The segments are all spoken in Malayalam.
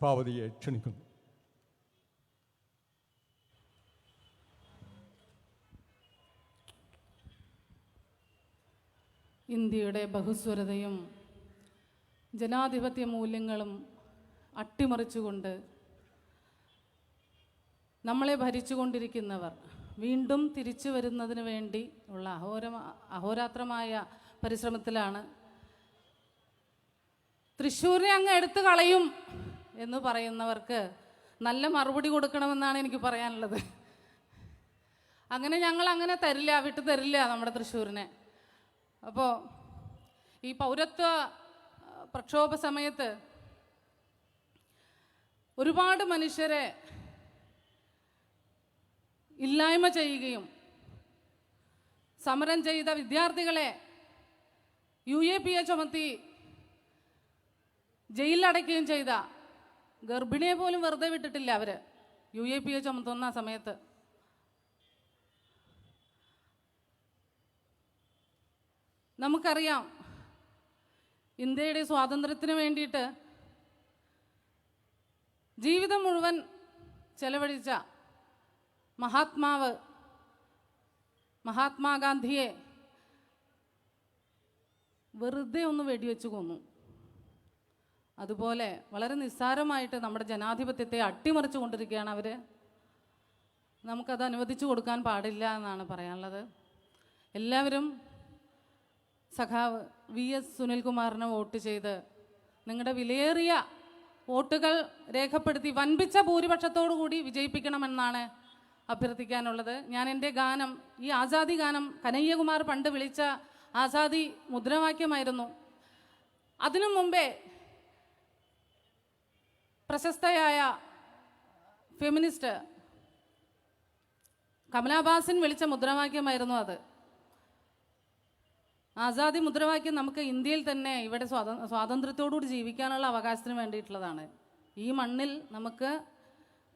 പുഷ്പാവതിയെ ക്ഷണിക്കുന്നു. ഇന്ത്യയുടെ ബഹുസ്വരതയും ജനാധിപത്യ മൂല്യങ്ങളും അട്ടിമറിച്ചുകൊണ്ട് നമ്മളെ ഭരിച്ചുകൊണ്ടിരിക്കുന്നവർ വീണ്ടും തിരിച്ചു വരുന്നതിന് വേണ്ടി ഉള്ള അഹോര അഹോരാത്രമായ പരിശ്രമത്തിലാണ് തൃശ്ശൂരിനെ അങ്ങ് എടുത്തു കളയും. എന്ന് പറയുന്നവർക്ക് നല്ല മറുപടി കൊടുക്കണമെന്നാണ് എനിക്ക് പറയാനുള്ളത്. അങ്ങനെ ഞങ്ങൾ അങ്ങനെ തരില്ല വിട്ടു തരില്ല നമ്മുടെ തൃശ്ശൂരിനെ. അപ്പോൾ ഈ പൗരത്വ പ്രക്ഷോഭ സമയത്ത് ഒരുപാട് മനുഷ്യരെ ഇല്ലായ്മ ചെയ്യുകയും സമരം ചെയ്ത വിദ്യാർത്ഥികളെ യു എ പി എ ചുമത്തി ജയിലിലടയ്ക്കുകയും ചെയ്ത ഗർഭിണിയെ പോലും വെറുതെ വിട്ടിട്ടില്ല അവർ യു എ പി എ ചുമത്തുന്ന സമയത്ത്. നമുക്കറിയാം ഇന്ത്യയുടെ സ്വാതന്ത്ര്യത്തിന് വേണ്ടിയിട്ട് ജീവിതം മുഴുവൻ ചെലവഴിച്ച മഹാത്മാവ് മഹാത്മാഗാന്ധിയെ വെറുതെ ഒന്ന് വെടിവെച്ച് കൊന്നു. അതുപോലെ വളരെ നിസ്സാരമായിട്ട് നമ്മുടെ ജനാധിപത്യത്തെ അട്ടിമറിച്ചു കൊണ്ടിരിക്കുകയാണ് അവർ നമുക്കത് അനുവദിച്ചു കൊടുക്കാൻ പാടില്ല എന്നാണ് പറയാനുള്ളത്. എല്ലാവരും സഖാവ് വി എസ് സുനിൽകുമാറിന് വോട്ട് ചെയ്ത് നിങ്ങളുടെ വിലയേറിയ വോട്ടുകൾ രേഖപ്പെടുത്തി വൻപിച്ച ഭൂരിപക്ഷത്തോടു കൂടി വിജയിപ്പിക്കണമെന്നാണ് അഭ്യർത്ഥിക്കാനുള്ളത്. ഞാൻ എന്റെ ഗാനം ഈ ആസാദി ഗാനം കനയ്യകുമാർ പണ്ട് വിളിച്ച ആസാദി മുദ്രാവാക്യമായിരുന്നു. അതിനു മുമ്പേ പ്രശസ്തയായ ഫെമിനിസ്റ്റ് കമലാബാസിൻ വിളിച്ച മുദ്രാവാക്യമായിരുന്നു അത്. ആസാദി മുദ്രാവാക്യം നമുക്ക് ഇന്ത്യയിൽ തന്നെ ഇവിടെ സ്വാത സ്വാതന്ത്ര്യത്തോടുകൂടി ജീവിക്കാനുള്ള അവകാശത്തിന് വേണ്ടിയിട്ടുള്ളതാണ്. ഈ മണ്ണിൽ നമുക്ക്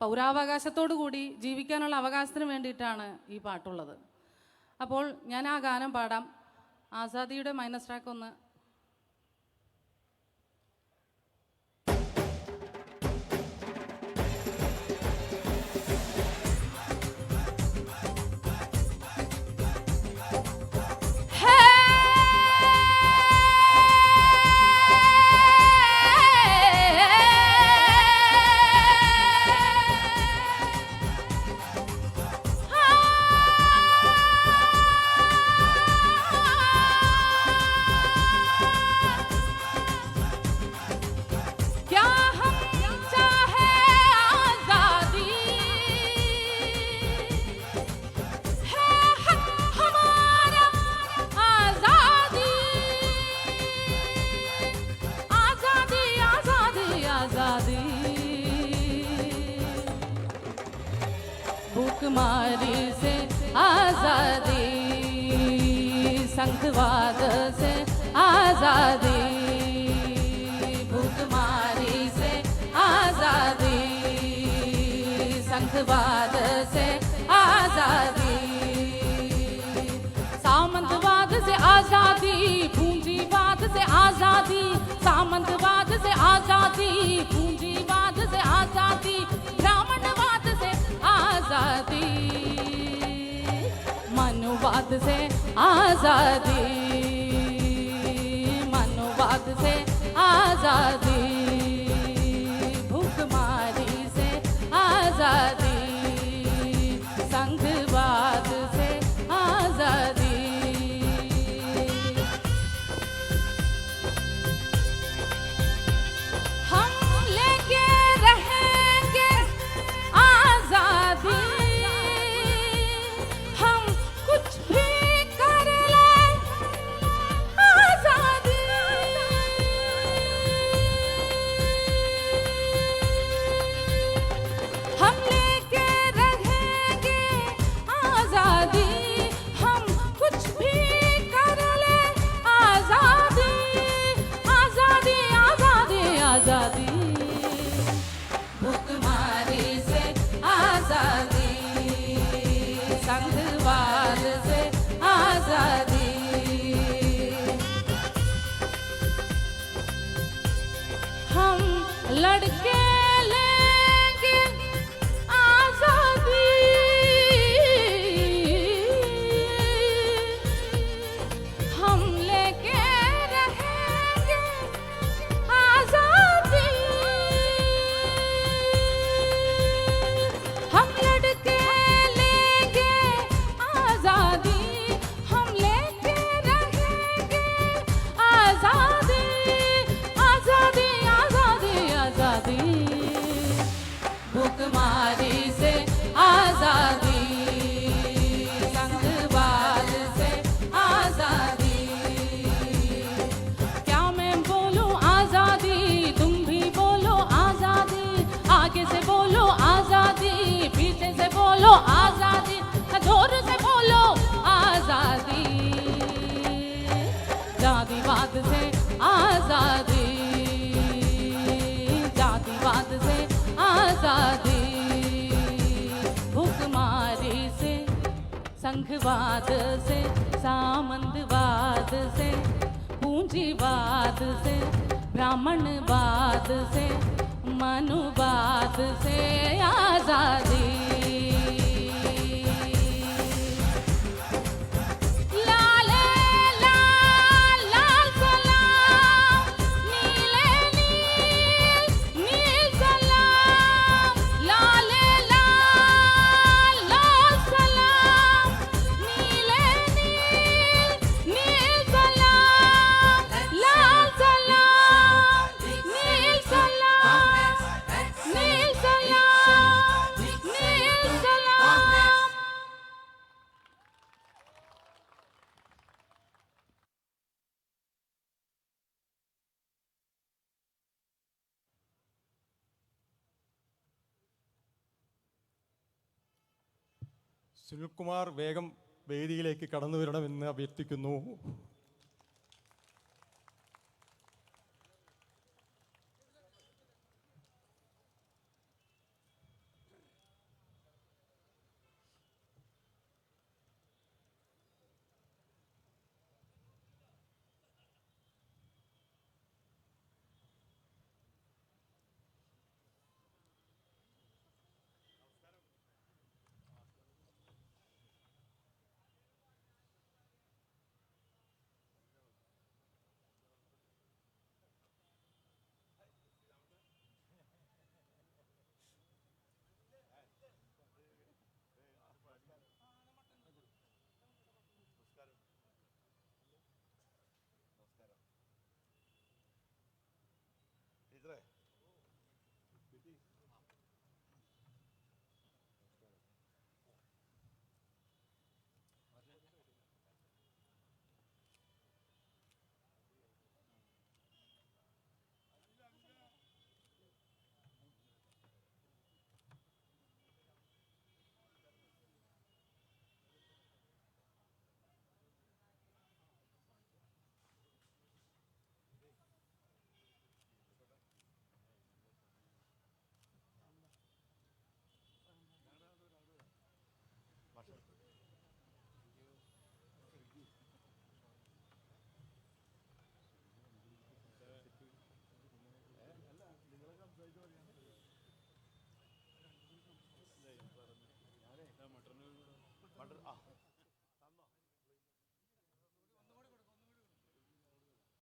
പൗരാവകാശത്തോടു കൂടി ജീവിക്കാനുള്ള അവകാശത്തിന് വേണ്ടിയിട്ടാണ് ഈ പാട്ടുള്ളത്. അപ്പോൾ ഞാൻ ആ ഗാനം പാടാം. ആസാദിയുടെ മൈനസ് ട്രാക്ക് ഒന്ന് भूखमारी से आजादी संघवाद से आजादी भूखमारी से आजादी संघवाद से मनुवाद से आजादी मनुवाद से आजादी जातिवाद से आज़ादी। जातिवाद से आज़ादी। भुखमारी से, संघवाद से, सामंतवाद से, पूंजीवाद से, ब्राह्मणवाद से, मनुवाद से आज़ादी। സുനിൽകുമാർ വേഗം വേദിയിലേക്ക് കടന്നു വരണമെന്ന് അഭ്യർത്ഥിക്കുന്നു.